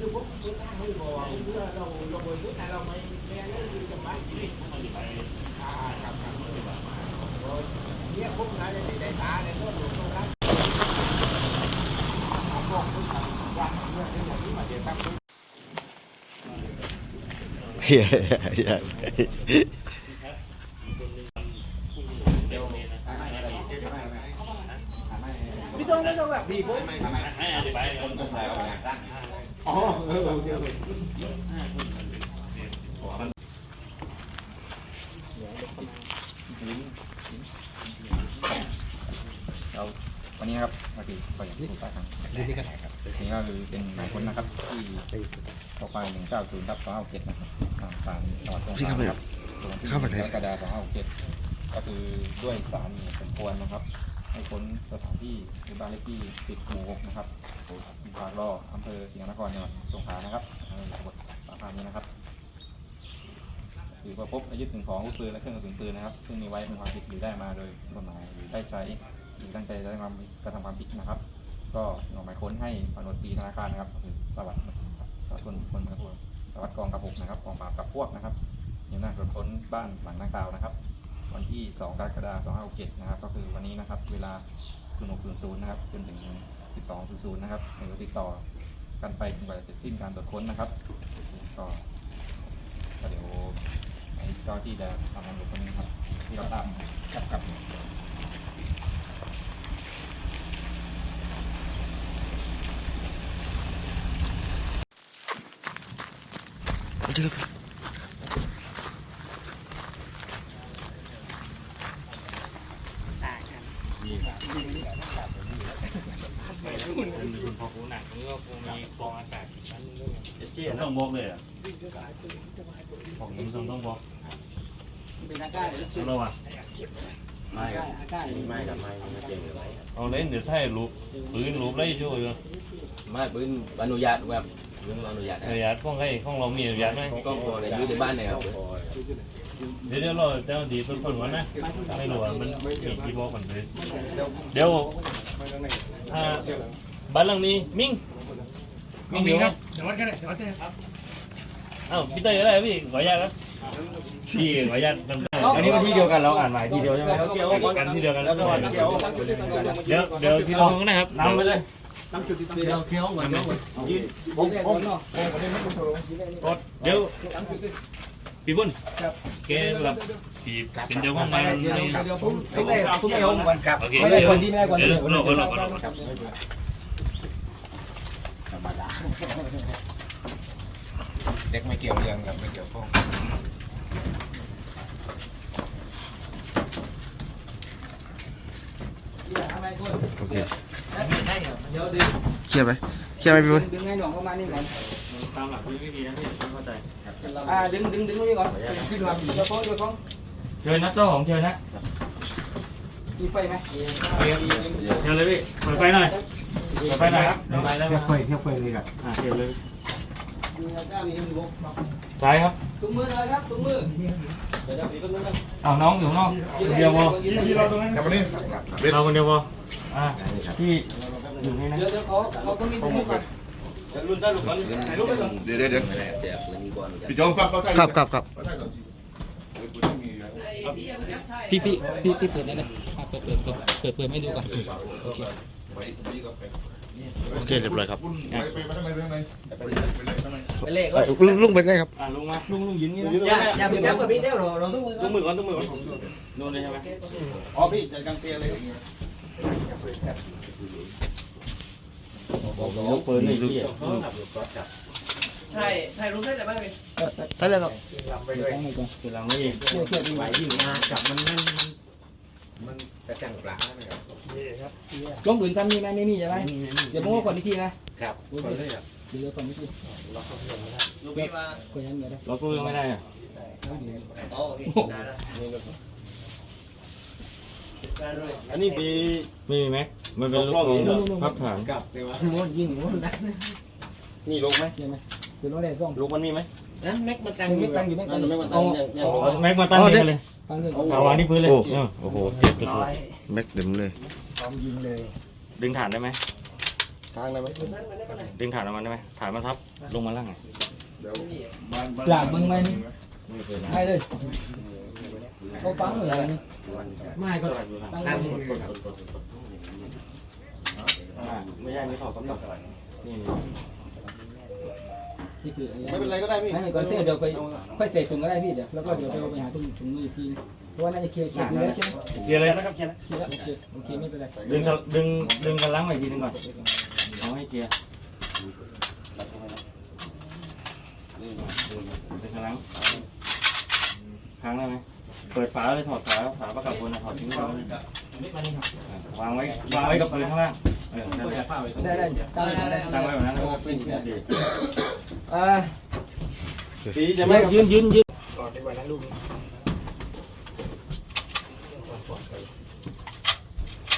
คือพวกเพื่อให้บ อกเพื่อเราเราเพื่อแต่เราไม่แม่เรื่องคือจะมากินอ่าครับครับเนี่ยพวกนายจะได้ตาเนี่ยก็หลุดตรงนั้นบอกคุณว่าเรื่องนี้อย่างนี้มาเดี๋ยวตั้งเฮียเฮียไม่ต้องไม่ต้องแบบบีบไม่ให้อธิบายก่อนอ๋อเออโอเคโอเคเราวันนี้นะครับปกติก็อย่างที่ผมทราบครับนี่ก็ครับนี่ก็คือเป็นหมายค้นนะครับ ที่ต่อไปหนึ่งเก้าศูนย์ทับสองห้าเจ็ดนะครับอ่าศาลจังหวัดสงขลาครับลงที่เข้ามาเลยกรกฎาคมสองห้าเจ็ดก็คือด้วยสารมีสมควรนะครับ ให้ค้นสถานที่ในบ้านเลขที่สิบหมู่หกนะครับปากล่ออำเภอศรีนครจังหวัดสงขลานะครับในจังหวัดปากพานี้นะครับหรือว่าพบอายุถึงของอาวุธปืนและเครื่องกระสุนปืนนะครับ ซึ่งมีไว้เป็นความผิดหรือได้มาโดยกฎหมายหรือได้ใช้หรือตั้งใจจะทำความกระทำความผิดนะครับ ก็หน่อหมายค้นให้ปนตรีธนาคารนะครับคือสวัสดิ์สวัสดิ์คนคนเมืองพวกสวัสดิ์กองกระหกนะครับกองปราบกับพวกนะครับมีหน้าตรวจค้นบ้านหลังดังกล่าวนะครับ วันที่ 2 กรกฎาคม2567นะครับ ก็คือวันนี้นะครับ เวลา 0600นะครับ จนถึง 1200นะครับหรือติดต่อกันไปจนกว่าจะเสร็จสิ้นการตรวจค้นนะครับ ก็เดี๋ยวให้เจ้าที่จะทำงานอยู่ตรงนี้ครับ ที่เราตามจับกับ นี่นะคุณพอหูหนักมันก็คงมีฟองอากาศอีกชั้นนึงด้วยต้องบอกเลยอะของมึงต้องต้องบอกเป็นอากาศเอเราอะไม่อากาศไม่กับไม่ไม่เก่งเลยเอาเล่นเดี๋ยวถ้ารูปปืนรูปไรช่วยกันไม่ปืนอนุญาตแบบ เรื่องอนุญาตอนุญาตของใครของเรามีอนุญาตไหมก็พอในอยู่ในบ้านเนี่ยครับเดี๋ยวเดี๋ยวเราเจ้าดีต้นคนก่อนนะไม่รู้ว่ามันมีกี่บอกกันเลยเดี๋ยวอ่าบ้านหลังนี้มิ่งมิ่งอยู่ครับเดี๋ยววัดกันเลยเดี๋ยววัดกันอ้าวพี่เต้ยอะไรพี่ขออนุญาตครับพี่ขออนุญาตอันนี้เป็นที่เดียวกันเราอ่านหมายที่เดียวใช่ไหมกันที่เดียวกันแล้วก็เดี๋ยวเดี๋ยวที่เรานะครับนำไปเลย เดี๋ยวเคี้ยวเคี้ยวก่อนยืนผมผมเนาะกดเดี๋ยวพี่บุญแกแบบพี่เป็นเจ้าของงานเดี๋ยวนี่เดี๋ยวผมผมไม่ผมไม่เอาก่อนครับโอเคไม่ได้คนที่ไม่ได้คนเดี๋เดียยวรอรอก่อนรอก่อนธรรมดาเด็กไม่เกี่ยวเรื่องกับไม่เกี่ยวข้องโอเค เดี๋ยวดึงเคลียร์ไหมเคลียร์ไหมพี่บุญดึงให้หน่องเข้ามานี่ก่อนตามหลักวิธีนะพี่เข้าใจอ่าดึงดึงดึงตรงนี้ก่อนขึ้นมาเดี๋ยวฟ้องเดี๋ยวฟ้องเชิญนะเจ้าของเชิญนะมีไฟไหมเชิญเลยพี่เปิดไฟหน่อยเปิดไฟหน่อยครับไปแล้วเที่ยวไปเที่ยวไปเลยครับอ่าเชิญเลยมีอากาศมีมือซ้ายครับถุงมือเลยครับถุงมือ อ้าวน้องอยู่ข้างนอกคนเดียวพอกลับมานี่เราคนเดียวพออ่าที่อยู่นี่นะเดี๋ยวเดี๋ยวเขาเขาต้องมีตรงนี้ก่อนเดี๋ยวเดี๋ยวเดี๋ยวแต่ปืนยิงก่อนพี่โจงฟังเขาไทยครับครับครับเขาไทยก่อนสิพี่พี่พี่พี่เปิดได้เลยเปิดเปิดเปิดเปิดเปิดไม่ดูก่อนโอเคไปไปก็ไป โอเคเรียบร้อยครับคุณไปไปข้างในไปข้างในไปเลยไปเลยข้างในไปเลขลุงลุงเป็นไงครับ อ่าลงมาลุงลุงยืนนี่นะอย่าอย่าไปจับกับพี่เดี๋ยวเราเราต้องมือตุ้มือก่อนตุ้มือก่อนโดนเลยใช่ไหมอ๋อพี่จัดการเตียงเลยยกปืนนี่พี่ใช่ใช่รู้ใช่แต่บ้างพี่ได้แล้วครับคือเราไม่ยิงเชื่อเชื่อดีไหวยิงมาจับมันนั่นมัน กระจังปลานะครับลงอื่นทำมีไหมไม่มีใช่ไหมเดี๋ยวผมว่าก่อนอีกทีนะครับคนเลยครับเดี๋ยวก่อนอีกทีลูกพี่มาก่อนยันเดี๋ยวได้เราตู้ยังไม่ได้อะอ๋อพี่ได้แล้วอันนี้ปีมีไหมมันเป็นลูกพับฐานกลับเลยวะม้วนยิงม้วนนะนี่ลูกไหมเห็นไหมเดี๋ยวเราได้ซ่องลูกมันมีไหมนั้นแม็กมันตังไม่ตั้งอยู่ไม่ตั้งอยู่ไม่มันตังยังยังแม็กมาตั้งนี่เลยฟังเรื่องเอาวางที่พื้นเลยโอ้โหเจ็บจุดแม็กเต็มเลยพร้อมยิงเลยดึงฐานได้ไหมกลางได้ไหมดึงฐานออกมาได้ไหมฐานมาทับลงมาล่างไงเดี๋ยวบ้านบ้านหลากมึงไหมนี่ให้เลยเขาฟังเหรอนี่ไม่ก็ตั้งอ่าไม่ใช่ไม่ถอดก็ตัดนี่ ที่คือไอ้ไม่เป็นไรก็ได้พี่ให้ก่อนเดี๋ยวเดี๋ยวไปค่อยเตะถุงก็ได้พี่เดี๋ยวแล้วก็เดี๋ยวไปเอาไปหาถุงถุงมืออีกทีเพราะว่าน่าจะเคลียร์เคลียร์อยู่แล้วใช่ไหมเคลียร์เลยนะครับเคลียร์เคลียร์แล้วโอเคโอเคไม่เป็นไรดึงกันดึงดึงกันล้างใหม่อีกทีนึงก่อนเอาให้เคลียร์ดึงกันล้างค้างได้ไหมเปิดฝาเลยถอดฝาฝาประกับบนถอดทิ้งไว้เลยวางไว้วางไว้กับปืนข้างล่างเออนั่นแหละได้ได้ตั้งได้ได้ตั้งไว้แบบนั้นแล้วก็ปิ้งดี อ่าปีจะไม่ยืนยืนยืนก่อนดีกว่านั้นลูก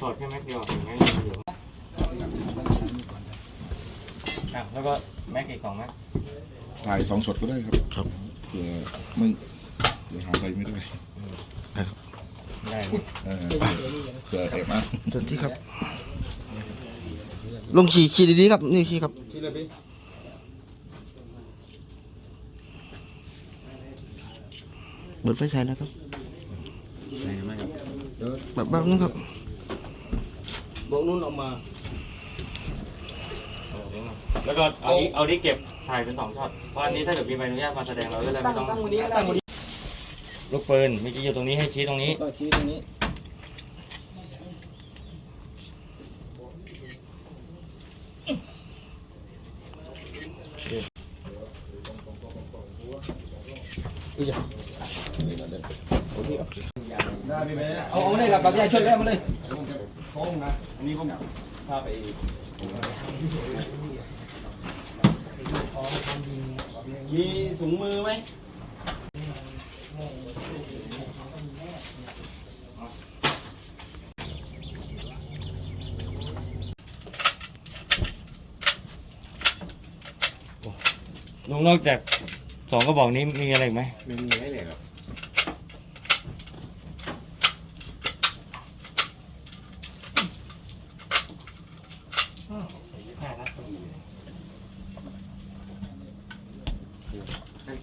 ถอดแค่แม็กเดียวถึงแม็กเดียวแล้วก็แม็กอีกสองแม็กถ่ายสองช็อตก็ได้ครับ ครับเผื่อไม่เดี๋ยวหาใครไม่ได้ได้เออเผื่อแอบมาเต็มที่ครับ ลงขี่ขี่ดีๆครับ นี่ขี่ครับชี้เลยพี่ เปิดไฟฉายนะครับแบบแบบนั้นครับบอกนู้นออกมา แล้วก็เอานี้เอานี้เก็บถ่ายเป็นสองช็อต เพราะอันนี้ถ้าเกิดมีใบอนุญาตมาแสดงเราก็จะไม่ตั้งต้องตั้งวันนี้ตั้งวันนี้ลูกปืนเมื่อกี้อยู่ตรงนี้ให้ชี้ตรงนี้ ก็ชี้ตรงนี้ ได้พี่แม่เอาเอาเลยครับแบบยาชนแล้วมาเลยโค้งนะอันนี้ผมพาไปมีถุงมือไหมลุงนอกจากสองกระบอกนี้มีอะไรอีกไหม ไม่มีให้เลยครับนั่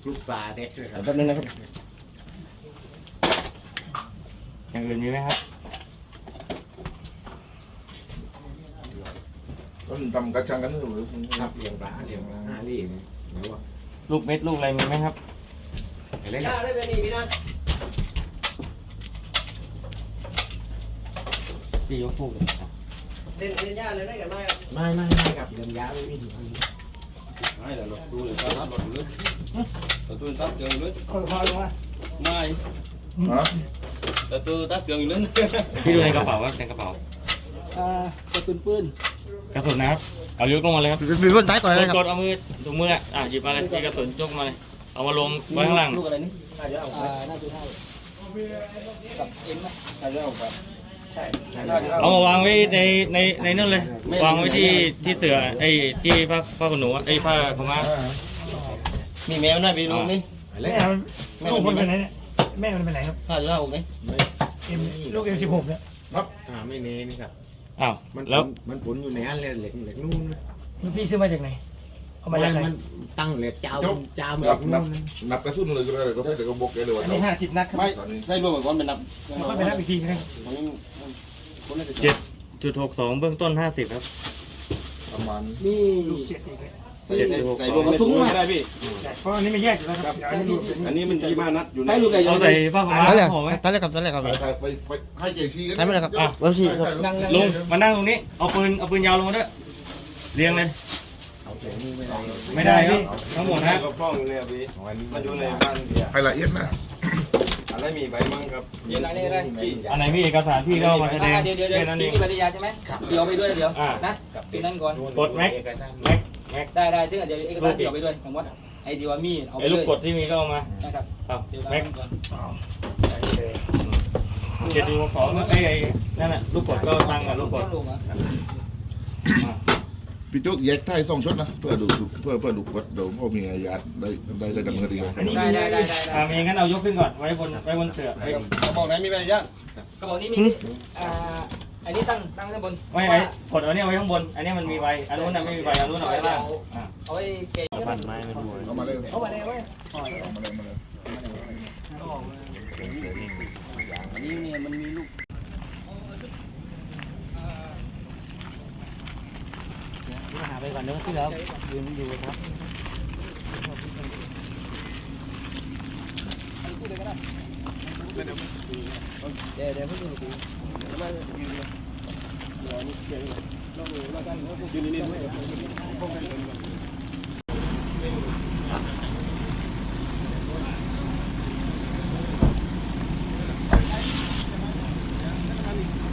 นกรุ๊ปปลาเด็กเลยครับแป๊บนึงนะครับ อย่างอื่นมีไหมครับ ก็ทำกระชังกันหรือครับเลี้ยงปลาเลี้ยงปลาหาลี่นี่เดี๋ยวว่าลูกเม็ดลูกอะไรมีไหมครับ อะไรครับได้เป็นนี่พี่นะพี่ยกลูกเลยเล่นเล่นยาเลยได้กันไหมครับไม่ไม่ไม่ครับเลี้ยงยาไม่มีถึง ไม่เดี๋ยวดูเลยครับรถเลยแต่ตัวตัดเกลือเลยค่อยๆลงมาไม่ฮะต่ตัวตัดเกลือเลยพี่ดูในกระเป๋าว่าในกระเป๋าอ่ากระสุนปืนกระสุนนะครับเอายกลงมาเลยครับมีคนท้ายก่อนเลยครับดเอามือถุงมืออะหยิบมาเลยกระสุนยกมาเลยเอามาลงไว้ข้างล่างลูกอะไรนี่อ่าน่าจะเท่กับเอ็มไหมน่าจะเอาแบบใช่ เอามาวางไว้ในในในนั่นเลย วางไว้ที่ที่เสือไอ้ที่ผ้าผ้าขนหนูอะไอ้ผ้าขาวม้ามีแมวนะพี่ลุงนี่อะไรลูกมันไปไหนเนี่ยแม่มันไปไหนครับห้าจุดห้าหกไหมลูกเอ็มสิบหกเนี่ยครับอ่าไม่เน้นี่ครับอ้าวมันแล้วมันผลอยู่ในอันเหล็กเหล็กเหล็กนู่นนะพี่ซื้อมาจากไหน เอามาจากไหนมันตั้งเหล็กเจ้าเจ้าเหนัล็บกนันู่บนนะนับกระสุนเลยก็ได้ก็ให้แต่ก็บอกแกเลยว่าอันนี้ห้าสิบนัดครับไม่ได้รวมกับก้อนเป็นนับแล้วก็ไปนับอีกทีนึงเจ็ดจุดหกสองเบื้องต้นห้าสิบครับ ประมาณนี่ลูกเจ็ดอีกเลยเจ็ดจุดหกใส่สรวอมงกับถุงมาได้พี่เพราะอันนี้ไม่แยกอยู่แล้วครับเดี๋ยวอันนี้รวมกันอันนี้มันยี่ห้านัดอยู่ได้ลูกใหญ่เอาใส่ผ้าขาวม้าท้ายเลยห่อไหมท้ายเลยครับท้ายเลยครับไปไปไปให้เจชีกันท้ายไม่เลยครับอะวันที่นั่งนั่งลุงมานั่งตรงนี้เอาปืนเอาปืนยาวลงมาด้วยเรียงเลย ไม่ได้ครับทั้งหมดนะก็ป้องเนี่ยพี่มันอยู่ในบ้านเนี่ย ให้ละเอียดนะอะไรมีใบมั่งครับเดี๋ยวนั่งนี่ได้ที่อันไหนมีเอกสารพี่ก็เอามาแสดงอ่าเดี๋ยวเดี๋ยวเดี๋ยวแค่นั้นเองที่ปฏิญาณใช่ไหมเดี๋ยวไปด้วยเดี๋ยวอ่านะปีนั้นก่อนกดแม็กแม็กแม็กได้ได้ซึ่งเดี๋ยวเอกสารเดี๋ยวไปด้วยสมมติไอ้ดีว่ามีเอาไปไอ้เลลูกยกดที่มีก็เอามานะครับครับเดี๋ยวแม็กก่อนเจ็ดจุดหกสองไอ้ไอ้นั่นน่ะลูกกดก็ตั้งกับลูกกดลงอะอะ พี่โจ๊กแยกท้ายสองช็อตนะเพื่อดูเพื่อเพื่อดูวัดเดี๋ยวพ่อมีอาญาได้ได้ได้ดำเนินคดีกันได้ได้ได้ได้อ่ามีงั้นเอายกขึ้นก่อนไว้บนไว้บนเสือไว้กระบอกไหนมีใบอนุญาตกระบอกนี้มีอ่าอันนี้ตั้งตั้งข้างบนไม่ไอ้กดอันนี้ไว้ข้างบนอันนี้มันมีใบอันนู้นน่ะไม่มีใบอันนู้นเอาไว้ล่างอ่าเอาไว้เกยพันไม้มันดูเอามาเลยเอามาเลยเว้ยเอามาเลยมาเลยอันนี้เนี่ยมันมีลูก มาหาไปก่อนเนอะที่แล้วยืนอยู่ครับเดี๋ยวเดี๋ยวพูดดูดีมายืนเดี๋ยวนี่เสียงเราเรากันเรายืนนี่นี่ป้องกัน